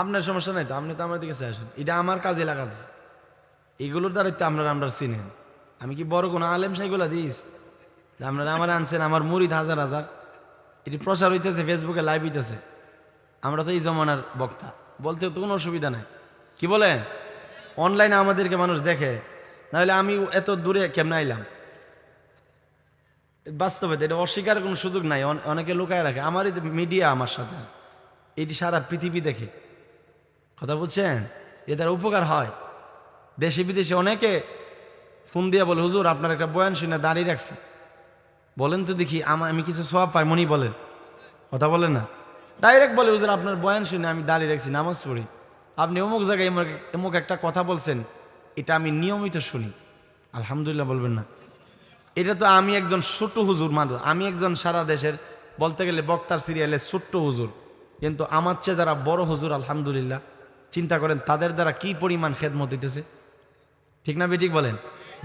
আপনার সমস্যা নাই তো, আপনি তো আমার দিকে আসেন। এটা আমার কাজে লাগাচ্ছে। এগুলোর দ্বারা তো আপনারা আমরা চিনেন। আমি কি বড় কোনো আলেম সাইগুলা দিস? আপনারা আমার আনছেন, আমার মুড়িদ হাজার হাজার। এটি প্রচার হইতেছে, ফেসবুকে লাইভ হইতেছে। আমরা তো এই জমানার বক্তা। বলতে তো কোনো অসুবিধা নাই। কি বলে অনলাইনে আমাদেরকে মানুষ দেখে। নাহলে আমি এত দূরে কেমনে আইলাম? বাস্তবে এটা অস্বীকার কোনো সুযোগ নাই। অনেকে লুকায় রাখে। আমার এই মিডিয়া আমার সাথে। এটি সারা পৃথিবী দেখে। কথা বুঝছেন? এ দ্বারা উপকার হয়। দেশে বিদেশে অনেকে ফোন দিয়ে বলে, হুজুর, আপনার একটা বয়ান শুনে দাঁড়িয়ে রাখছি। বলেন তো দেখি, আমা- আমি কিছু সব পাই, মনি বলেন। কথা বলেন না। ডাইরেক্ট বলে, হুজুর, আপনার বয়ান শুনে আমি দাঁড়িয়ে রাখছি, নামাজ পড়ি। আপনি অমুক জায়গায় এমুক একটা কথা বলছেন, এটা আমি নিয়মিত শুনি। আলহামদুলিল্লাহ বলবেন না। এটা তো আমি একজন ছোট্ট হুজুর মানুষ আমি একজন সারা দেশের, বলতে গেলে বক্তার সিরিয়ালের ছোট্ট হুজুর। কিন্তু আমার চেয়ে যারা বড় হুজুর, আলহামদুলিল্লাহ চিন্তা করেন, তাদের দ্বারা কি পরিমাণ খেদমত দিতেছে ঠিক না বেঠিক বলেন?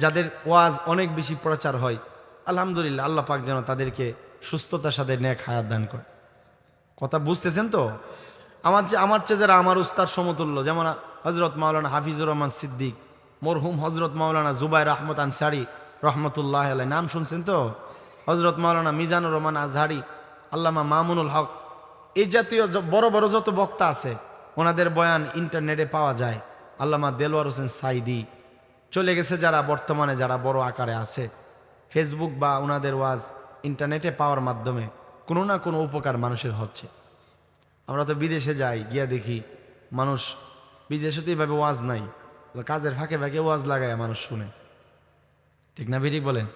যাদের ওয়াজ অনেক বেশি প্রচার হয়, আলহামদুলিল্লাহ, আল্লাহ পাক যেন তাদেরকে সুস্থতার সাথে ন্যাক হায়াত দান করে। কথা বুঝতেছেন তো? আমার যে, আমার চেয়ে যারা আমার উস্তার সমতুল্য, যেমন হজরত মাওলানা হাফিজুর রহমান সিদ্দিক, মরহুম হজরত মাওলানা জুবাইর রহমত আনসারি রহমতুল্লাহ আলাই নাম শুনছেন তো? হজরত মাওলানা মিজানুর রহমান আজহারি, আল্লামা মামুনুল হক, এই জাতীয় বড় বড় যত বক্তা আছে ওনাদের বয়ান ইন্টারনেটে পাওয়া যায়। আল্লামা দেলওয়ার হোসেন সাইদি। চলে গেছে যারা বর্তমানে যারা বড় আকারে আছে। ফেসবুক বা ওনাদের ওয়াজ ইন্টারনেটে পাওয়ার মাধ্যমে কোনো না কোনো উপকার মানুষের হচ্ছে। আমরা তো বিদেশে যাই, গিয়া দেখি মানুষ বিদেশে তো এইভাবে ওয়াজ নাই। কাজের ফাঁকে ফাঁকে ওয়াজ লাগায় মানুষ শুনে। ঠিক না বিঠিক বলেন?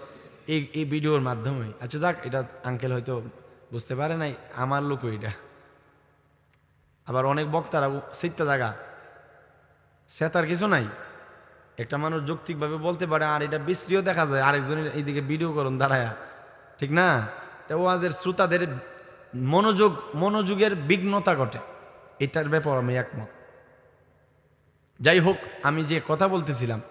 এই এই ভিডিওর মাধ্যমে। আচ্ছা যাক, এটা আঙ্কেল হয়তো বুঝতে পারে নাই, আমার লোক এটা। আবার অনেক বক্তারা সিটটা সে তার কিছু নাই। একটা মানুষ যৌক্তিকভাবে বলতে পারে, আর এটা বিশ্রীও দেখা যায় আরেকজনের এইদিকে ভিডিও করুন, দাঁড়ায়া। ঠিক না? এটা ওয়াজের শ্রোতাদের মনোযোগ, মনোযোগের বিঘ্নতা ঘটে। এটার ব্যাপার আমি একমত। যাই হোক, আমি যে কথা বলতেছিলাম